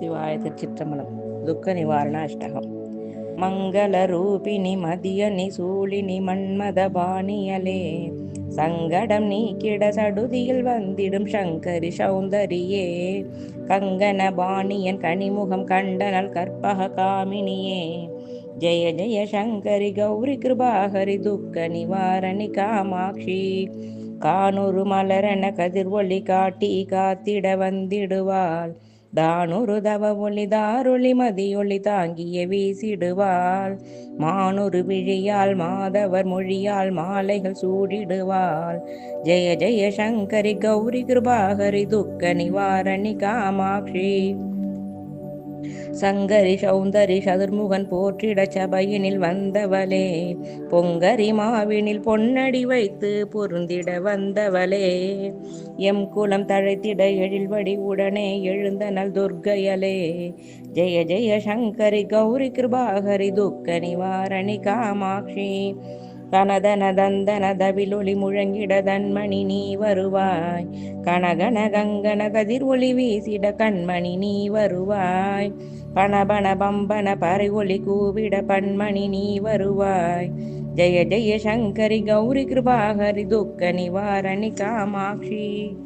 சிவாய திருச்சிற்றம்பலம். துக்க நிவாரண அஷ்டகம். மங்கள ரூபிணி மதியனி சூழினி மன்மத பாணியலே. சங்கடம் நீக்கிட சடுதியில் வந்திடும் சங்கரி சௌந்தரியே. கங்கன பாணியன் கனிமுகம் கண்டனல் கற்பக காமினியே. ஜெய ஜெய சங்கரி கௌரி கிருபாகரி துக்க நிவாரணி காமாட்சி. கானூரு மலரன கதிர் ஒளி காட்டி காத்திட வந்திடுவாள். தானொரு தவ ஒளி தாரொளி மதியொளி தாங்கிய வீசிடுவாள். மானொரு விழியால் மாதவர் மொழியால் மாலைகள் சூடிடுவாள். ஜெய ஜெய சங்கரி கௌரி கிருபாகரி துக்க நிவாரணி காமாட்சி. சங்கரி சௌந்தரி சதுர்முகன் போற்றிட சபையினில் வந்தவளே. பொங்கரி மாவினில் பொன்னடி வைத்து பொருந்திட வந்தவளே. எம் குலம் தழைத்திட எழில்வடி உடனே எழுந்தனல் துர்க்கையலே ஜெய ஜெய சங்கரி கௌரி கிருபாகரி துக்க நிவாரணி காமாட்சி. கனதன தந்தன தவிலொளி முழங்கிட தன்மணி நீ வருவாய். கனகன கங்கன கதிர் ஒளி வீசிட கண்மணி நீ வருவாய். பணபண பம்பன பறை ஒளி கூவிட பண்மணி நீ வருவாய். ஜெய ஜெய சங்கரி கௌரி கிருபாகரி துக்க நிவாரணி காமாட்சி.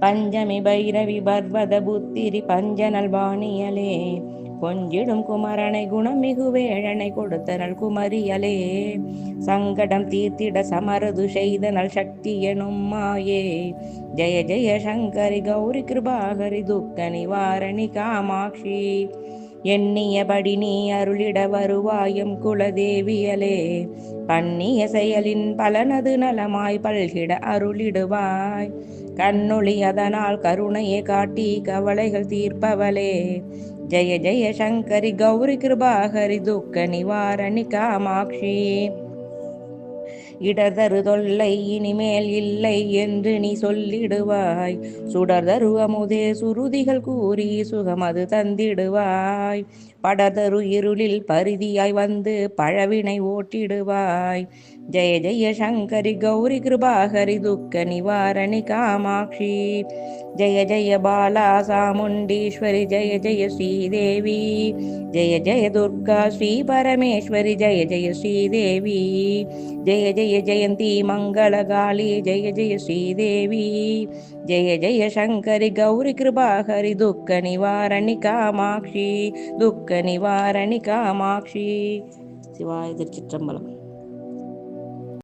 பஞ்சமி பைரவி பர்வத புத்திரி பஞ்சனல் பாணியலே கொஞ்சிடும் குமரனை குணம் மிகு வேழனை கொடுத்தனல் குமரியலே. சங்கடம் தீர்த்திட சமரது செய்தனல் சக்தி எனும் மாயே. ஜெய ஜெய சங்கரி கௌரி கிருபாகரி துக்க நிவாரணி காமாட்சி. எண்ணியபடி நீ அருளிட வருவாயம் குலதேவியலே. பண்ணிய செயலின் பலனது நலமாய் பல்கிட அருளிடுவாய். கண்ணொளி அதனால் கருணையை காட்டி கவலைகள் தீர்ப்பவளே. ஜெய ஜெய சங்கரி கௌரி கிருபாகரி துக்க நிவாரணி காமாட்சி. இடர்தரு தொல்லை இனிமேல் இல்லை என்று நீ சொல்லிடுவாய். சுடர்தரு அமுதே சுருதிகள் கூறி சுகமது தந்திடுவாய். படதரு இருளில் பரிதியாய் வந்து பழவினை ஓட்டிடுவாய். ஜெய ஜெய சங்கரி கௌரி கிருபாகரி துக்க நிவாரணி காமாட்சி. ஜெய ஜெய பாலா சாமுண்டீஸ்வரி ஜெய ஜெய ஸ்ரீதேவி. ஜெய ஜெய துர்கா ஸ்ரீ பரமேஸ்வரி ஜெய ஜெய ஸ்ரீதேவி. ஜெய ஜெய ஜெயந்தி மங்களகாளி ஜெய ஜெய ஸ்ரீதேவி ஜெய ஜெய சங்கரி கௌரி கிருபாகரி துக்க நிவாரணி காமாட்சி துக்க நிவாரணி காமாட்சி சிவாய திருச்சிற்றம்பலம்